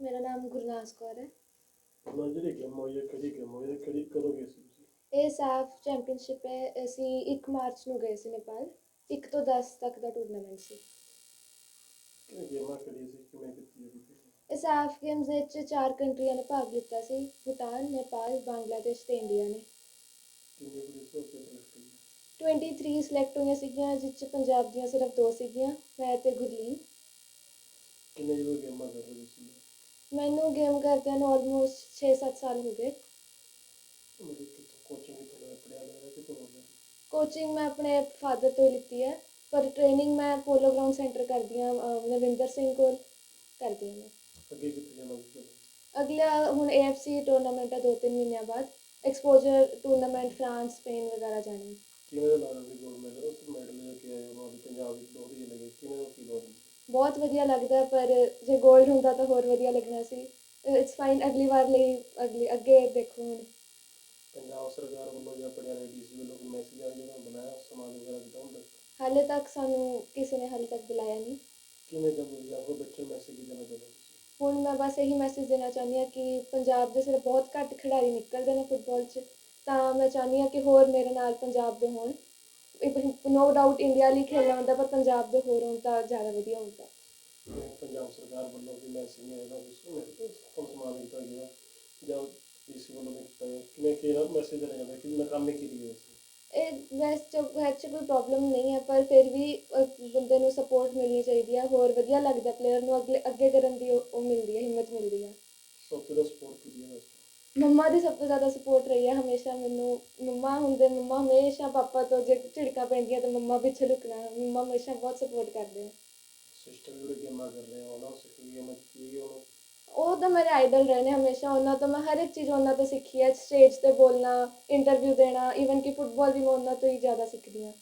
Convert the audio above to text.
ਮੇਰਾ ਨਾਮ ਗੁਰਨਾਸ ਕੌਰ ਹੈ। ਉਹਨਾਂ ਜਿਹੜੀ ਗੇਮ ਹੋਈ ਹੈ ਕਿਹੜੀ ਗੇਮ ਹੋਈ ਹੈ ਕਿਹੜੀ ਕਦੋਂ ਗਏ ਸੀ ਤੁਸੀਂ? ਇਹ ਸਾਫ਼ ਚੈਂਪੀਅਨਸ਼ਿਪ ਹੈ ਅਸੀਂ 1 ਮਾਰਚ ਨੂੰ ਗਏ ਸੀ ਨੇਪਾਲ। 1 ਤੋਂ 10 ਤੱਕ ਦਾ ਟੂਰਨਾਮੈਂਟ ਸੀ। ਕਿਹੜੀ ਗੇਮਾਂ ਖੇਡੀ ਸੀ ਕਿਵੇਂ ਕੀਤੀ ਹੈ ਤੁਸੀਂ? ਇਸ ਸਾਫ਼ ਗੇਮਸ ਵਿੱਚ ਚਾਰ ਕੰਟਰੀਆਂ ਨੇ ਭਾਗ ਲਿੱਤਾ ਸੀ ਭੂਟਾਨ ਨੇਪਾਲ ਬੰਗਲਾਦੇਸ਼ ਤੇ ਇੰਡੀਆ ਨੇ। ਕਿੰਨੀ ਕੁ ਇਸ ਤੋਂ ਸਿਲੈਕਟ ਹੋਈ 23 ਸਿਲੈਕਟ ਹੋਈਆਂ ਸੀਗੀਆਂ ਜਿਸ 'ਚ ਪੰਜਾਬ ਦੀਆਂ ਸਿਰਫ ਦੋ ਸੀਗੀਆਂ ਮੈਂ ਤੇ ਗੁਰਲੀਨ। ਕਿੰਨੇ ਜਦੋਂ ਗੇਮਾਂ ਕਰ ਰਹੇ ਸੀ ਮੈਨੂੰ ਗੇਮ ਕਰਦਿਆਂ ਨੂੰ ਆਲਮੋਸਟ 6-7 ਸਾਲ ਹੋ ਗਏ। ਮਤਲਬ ਕੋਚਿੰਗ ਕਿੱਥੋਂ ਲੈ ਪੜਿਆ ਲੈ ਰਿਹਾ ਕਿੱਥੋਂ ਹੋ। ਰਿਹਾ ਕੋਚਿੰਗ ਮੈਂ ਆਪਣੇ ਫਾਦਰ ਤੋਂ ਹੀ ਲਿੱਤੀ ਹੈ ਪਰ ਟ੍ਰੇਨਿੰਗ ਮੈਂ ਪੋਲੋ ਗਰਾਊਂਡ ਸੈਂਟਰ ਕਰਦੀ ਹਾਂ ਅਹ ਨਵਿੰਦਰ ਸਿੰਘ ਕੋਲ ਕਰਦੀ ਹਾਂ ਮੈਂ। ਅੱਗੇ ਕਿੱਥੇ ਜਾਣਾ ਸੀ ਅਗਲਾ ਹੁਣ AFC ਟੂਰਨਾਮੈਂਟ ਦੋ ਤਿੰਨ ਮਹੀਨਿਆਂ ਬਾਅਦ। ਐਕਸਪੋਜ਼ਰ ਟੂਰਨਾਮੈਂਟ ਫਰਾਂਸ ਸਪੇਨ ਵਗੈਰਾ ਜਾਣਾ ਹੈ। ਕਿਵੇਂ ਦਾ ਗੋਲਡ ਮੈਡਲ ਉਸ ਮੈਡਲ ਲੈ ਕੇ ਆਏ ਹੋ ਵੀ ਪੰਜਾਬ ਵਿੱਚ ਬਹੁਤ ਹੀ ਲੱਗੇ ਕਿਵੇਂ ਦਾ ਫੀਲ ਹੋ ਰਿਹਾ ਸੀ ਬਹੁਤ ਵਧੀਆ ਲੱਗਦਾ ਪਰ ਜੇ 골ਡ ਹੁੰਦਾ ਤਾਂ ਹੋਰ ਵਧੀਆ ਲੱਗਣਾ ਸੀ। ਇਟਸ ਫਾਈਨ ਅਗਲੀ ਵਾਰ ਲਈ ਅਗਲੀ ਅੱਗੇ ਦੇਖੋ ਹੁਣ। ਪੰਜਾਬ ਸਰਕਾਰ ਵੱਲੋਂ ਜਾਂ ਪੜਿਆ ਲੈ ਡੀਸੀ ਵੱਲੋਂ ਕੋਈ ਮੈਸੇਜ ਆ ਜਿਹੜਾ ਬਣਾਇਆ ਸਮਾਜ ਵਗੈਰਾ ਦਿੱਤਾ ਹੁੰਦਾ? ਹਾਲੇ ਤੱਕ ਸਾਨੂੰ ਕਿਸੇ ਨੇ ਹਾਲੇ ਤੱਕ ਬੁਲਾਇਆ ਨਹੀਂ। ਕਿਵੇਂ ਸੀ ਆਪੋ ਬੱਚੇ ਮੈਸੇਜ ਦੇਣਾ ਚਾਹੁੰਦੇ ਹੁਣ ਮੈਂ ਬਸ ਇਹੀ ਮੈਸੇਜ ਦੇਣਾ ਚਾਹੁੰਦੀ ਹਾਂ ਕਿ ਪੰਜਾਬ ਦੇ ਸਿਰਫ ਬਹੁਤ ਘੱਟ ਖਿਡਾਰੀ ਨਿਕਲਦੇ ਨੇ ਫੁੱਟਬਾਲ 'ਚ। ਤਾਂ ਮੈਂ ਚਾਹੁੰਦੀ ਹਾਂ ਕਿ ਹੋਰ ਮੇਰੇ ਨਾਲ ਪੰਜਾਬ ਦੇ ਹੋਣ। ਨੋ ਡਾਊਟ ਇੰਡੀਆ ਲਈ ਖੇਡਣਾ ਹੁੰਦਾ ਪਰ ਪੰਜਾਬ ਦੇ ਹੋਰ ਹੋਣ ਤਾਂ ਜ਼ਿਆਦਾ ਵਧੀਆ ਹੁੰਦਾ ਜਿਵੇਂ ਪੰਜਾਬ ਸਰਕਾਰ ਵੱਲੋਂ ਵੀ ਮੈਸੇਜ ਆਇਆ ਉਸ ਨੂੰ ਸਨਮਾਨ ਕੀਤਾ ਗਿਆ ਜਾਂ ਡੀਸੀ ਵੱਲੋਂ ਵੀ ਕੀਤਾ ਗਿਆ। ਕਿਵੇਂ ਕਿਹੜਾ ਮੈਸੇਜ ਦੇਣਾ ਚਾਹੁੰਦੇ ਕਿ ਨਾਕਾਮੀ ਕੀਤੀ ਹੈ ਇਹ ਵੈਸੇ ਚ ਕੋਈ ਪ੍ਰੋਬਲਮ ਨਹੀਂ ਹੈ ਪਰ ਫਿਰ ਵੀ ਬੰਦੇ ਨੂੰ ਸਪੋਰਟ ਮਿਲਣੀ ਚਾਹੀਦੀ ਹੈ ਹੋਰ ਵਧੀਆ ਲੱਗਦਾ ਪਲੇਅਰ ਨੂੰ ਅੱਗੇ ਅੱਗੇ ਕਰਨ ਦੀ ਉਹ ਮਿਲਦੀ ਹੈ ਹਿੰਮਤ ਮਿਲਦੀ ਹੈ ਤੋਂ ਜ਼ਿਆਦਾ ਸਪੋਰਟ ਕੀਤੀ ਹੈ ਵੈਸੇ? ਮੰਮਾ ਦੀ ਸਭ ਤੋਂ ਜ਼ਿਆਦਾ ਸਪੋਰਟ ਰਹੀ ਹੈ ਹਮੇਸ਼ਾ ਮੈਨੂੰ। ਮੰਮਾ ਹੁੰਦੇ ਮੰਮਾ ਹਮੇਸ਼ਾ ਪਾਪਾ ਤੋਂ ਜੇ ਝਿੜਕਾਂ ਪੈਂਦੀਆਂ ਤਾਂ ਮੰਮਾ ਪਿੱਛੇ ਲੁਕਣਾ। ਮੰਮਾ ਹਮੇਸ਼ਾ ਬਹੁਤ ਸਪੋਰਟ ਕਰਦੇ ਆ ਸਿਸਟਰ ਵੀ ਜਿਹੜੇ ਗੇਮਾਂ ਕਰ ਰਹੇ ਆ ਉਹਨਾਂ ਸਿੱਖ ਗੇਮਾਂ ਕੀ ਉਹਨੂੰ? ਉਹ ਤਾਂ ਮੇਰੇ ਆਈਡਲ ਰਹੇ ਨੇ ਹਮੇਸ਼ਾ ਉਹਨਾਂ ਤੋਂ ਮੈਂ ਹਰ ਇੱਕ ਚੀਜ਼ ਉਹਨਾਂ ਤੋਂ ਸਿੱਖੀ ਹੈ। ਸਟੇਜ ਤੇ ਬੋਲਣਾ ਇੰਟਰਵਿਊ ਦੇਣਾ ਈਵਨ ਕਿ ਫੁੱਟਬਾਲ ਵੀ ਮੈਂ ਉਹਨਾਂ ਤੋਂ ਹੀ ਜ਼ਿਆਦਾ ਸਿੱਖਦੀ ਹਾਂ।